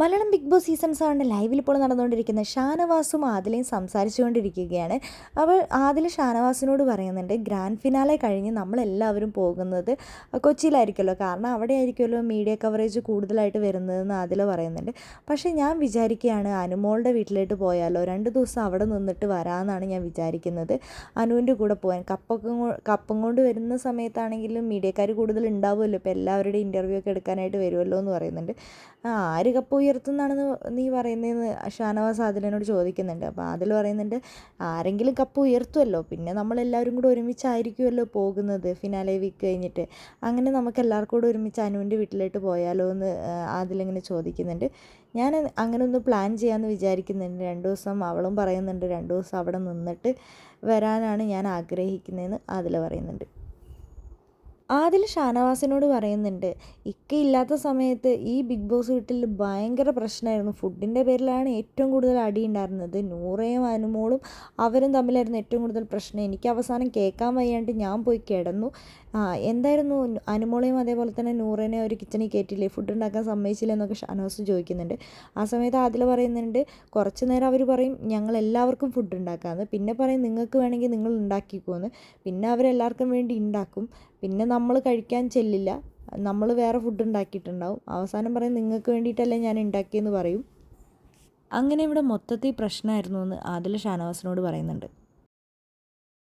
Malayalam big Boss season സെവന്റെ ലൈവിൽ ഇപ്പോൾ നടന്നുകൊണ്ടിരിക്കുന്ന ഷാനവാസും ആദിലയും സംസാരിച്ചുകൊണ്ടിരിക്കുകയാണ്. അവൾ ആദിൽ ഷാനവാസിനോട് പറയുന്നുണ്ട് ഗ്രാൻഡ് ഫിനാലെ കഴിഞ്ഞ് നമ്മളെല്ലാവരും പോകുന്നത് കൊച്ചിയിലായിരിക്കുമല്ലോ. കാരണം അവിടെ ആയിരിക്കുമല്ലോ മീഡിയ കവറേജ് കൂടുതലായിട്ട് വരുന്നതെന്ന് ആദില പറയുന്നുണ്ട്. പക്ഷേ ഞാൻ വിചാരിക്കുകയാണ് അനുമോളുടെ വീട്ടിലോട്ട് പോയാലോ? രണ്ട് ദിവസം അവിടെ നിന്നിട്ട് വരാമെന്നാണ് ഞാൻ വിചാരിക്കുന്നത്. അനുവിന്റെ കൂടെ പോകാൻ കപ്പൊക്കെ കപ്പം കൊണ്ട് വരുന്ന സമയത്താണെങ്കിലും മീഡിയക്കാർ കൂടുതൽ ഉണ്ടാവുമല്ലോ. ഇപ്പോൾ എല്ലാവരുടെയും ഇന്റർവ്യൂ ഒക്കെ എടുക്കാനായിട്ട് വരുമല്ലോ എന്ന് പറയുന്നുണ്ട്. ആര് കപ്പ് ഉയർത്തുന്നാണെന്ന് നീ പറയുന്നതെന്ന് ഷാനവാസ് ആദിലിനോട് ചോദിക്കുന്നുണ്ട്. അപ്പോൾ ആദിൽ പറയുന്നുണ്ട് ആരെങ്കിലും കപ്പ് ഉയർത്തുമല്ലോ പിന്നെ നമ്മളെല്ലാവരും കൂടെ ഒരുമിച്ചായിരിക്കുമല്ലോ പോകുന്നത് ഫിനാലെ വീക്ക് കഴിഞ്ഞിട്ട്. അങ്ങനെ നമുക്ക് എല്ലാവർക്കും കൂടെ ഒരുമിച്ച് അനുവിന്റെ വീട്ടിലോട്ട് പോയാലോ എന്ന് ആദിലിങ്ങനെ ചോദിക്കുന്നുണ്ട്. ഞാൻ അങ്ങനെ ഒന്ന് പ്ലാൻ ചെയ്യാമെന്ന് വിചാരിക്കുന്നുണ്ട്. രണ്ട് ദിവസം അവളും പറയുന്നുണ്ട് രണ്ട് ദിവസം അവിടെ നിന്നിട്ട് വരാനാണ് ഞാൻ ആഗ്രഹിക്കുന്നതെന്ന് ആദിൽ പറയുന്നുണ്ട്. ആദിൽ ഷാനവാസിനോട് പറയുന്നുണ്ട് ഇക്ക ഇല്ലാത്ത സമയത്ത് ഈ ബിഗ് ബോസ് വീട്ടിൽ ഭയങ്കര പ്രശ്നമായിരുന്നു. ഫുഡിന്റെ പേരിലാണ് ഏറ്റവും കൂടുതൽ അടി ഉണ്ടായിരുന്നത്. നൂറയും അനുമോളും അവരും തമ്മിലായിരുന്നു ഏറ്റവും കൂടുതൽ പ്രശ്നം. എനിക്ക് അവസാനം കേൾക്കാൻ വയ്യാണ്ട് ഞാൻ പോയി കിടന്നു. എന്തായിരുന്നു? അനുമോളെയും അതേപോലെ തന്നെ നൂറേനെ ഒരു കിച്ചണിൽ കയറ്റില്ലേ ഫുഡ് ഉണ്ടാക്കാൻ സമ്മതിച്ചില്ല എന്നൊക്കെ ഷാനവാസ് ചോദിക്കുന്നുണ്ട്. ആ സമയത്ത് ആദിൽ പറയുന്നുണ്ട് കുറച്ച് നേരം അവർ പറയും ഞങ്ങൾ എല്ലാവർക്കും ഫുഡ് ഉണ്ടാക്കാമെന്ന് പിന്നെ പറയും നിങ്ങൾക്ക് വേണമെങ്കിൽ നിങ്ങൾ ഉണ്ടാക്കിക്കോന്ന്. പിന്നെ അവരെല്ലാവർക്കും വേണ്ടി ഉണ്ടാക്കും. പിന്നെ നമ്മൾ കഴിക്കാൻ ചെല്ലില്ല. നമ്മൾ വേറെ ഫുഡ് ഉണ്ടാക്കിയിട്ടുണ്ടാവും. അവസാനം പറയും നിങ്ങൾക്ക് വേണ്ടിയിട്ടല്ലേ ഞാൻ ഉണ്ടാക്കിയെന്ന് പറയും. അങ്ങനെ ഇവിടെ മൊത്തത്തിൽ പ്രശ്നമായിരുന്നു എന്ന് ആദിൽ ഷാനവാസിനോട് പറയുന്നുണ്ട്.